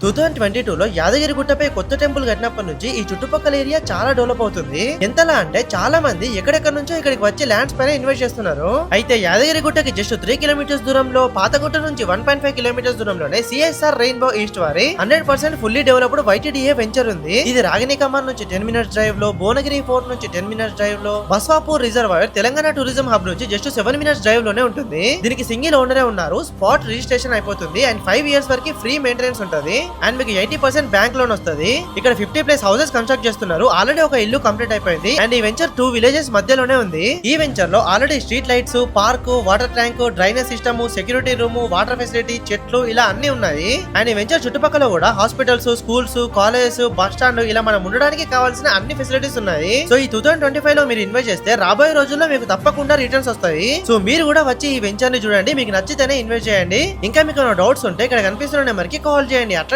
Two thousand twenty two లో యాదగిరి గుట్టపై కొత్త temple కట్టినప్పటి నుంచి ఈ చుట్టుపక్కల ఏరియా చాలా డెవలప్ అవుతుంది. ఎంతలా అంటే చాలా మంది ఎక్కడెక్కడ నుంచో ఇక్కడికి వచ్చి ల్యాండ్స్ పైన ఇన్వెస్ట్ చేస్తున్నారు. అయితే యాదగిరి గుట్టకి జస్ట్ త్రీ కిలోమీటర్స్ దూరంలో పాతగుట్ట నుంచి వన్ పాయింట్ ఫైవ్ కిలోమీటర్స్ దూరంలోనే సిఎస్ఆర్ రెయిన్బో ఈస్ట్ వారి hundred percent fully developed YTDA venture ఉంది. ఇది రాగిని కమాన్ నుంచి టెన్ మినిట్స్ డ్రైవ్లో భువనగిరి ఫోర్ట్ నుంచి టెన్ మినిట్స్ డ్రైవ్లో Baswapur reservoir Telangana tourism hub నుంచి జస్ట్ సెవెన్ మినిట్స్ డ్రైవ్లోనే ఉంటుంది. దీనికి సింగిల్ ఓనరే ఉన్నారు. స్పాట్ రిజిస్ట్రేషన్ అయిపోతుంది. అండ్ ఫైవ్ ఇయర్స్ వరకు ఫ్రీ మెయింటెనెన్స్ ఉంటుంది. అండ్ మీకు ఎయిటీ పర్సెంట్ బ్యాంక్ లోన్ వస్తుంది. ఇక్కడ ఫిఫ్టీ ప్లస్ హౌసెస్ కన్స్ట్రక్ట్ చేస్తున్నారు. ఆల్రెడీ ఒక ఇల్లు కంప్లీట్ అయిపోయింది. అండ్ ఈ వెంచర్ టూ విలేజెస్ మధ్యలోనే ఉంది. ఈ వెంచర్లో already street lights park water tank drainage system security room water facility చెట్లు ఇలా అన్ని ఉన్నాయి. అండ్ ఈ వెంచర్ చుట్టుపక్కల కూడా hospitals schools colleges bus stand ఇలా మనం ఉండడానికి కావాల్సిన అన్ని ఫెసిలిటీస్ ఉన్నాయి. సో ఈ టూ థౌసండ్ ట్వంటీ ఫైవ్లో మీరు ఇన్వెస్ట్ చేస్తే రాబోయే రోజుల్లో మీకు తప్పకుండా రిటర్న్స్ వస్తాయి. సో మీరు కూడా వచ్చి ఈ వెంచర్ని చూడండి. మీకు నచ్చితేనే ఇన్వెస్ట్ చేయండి. ఇంకా మీకు డౌట్స్ ఉంటే ఇక్కడ కనిపిస్తున్న నెంబర్కి కాల్ చేయండి. అట్లా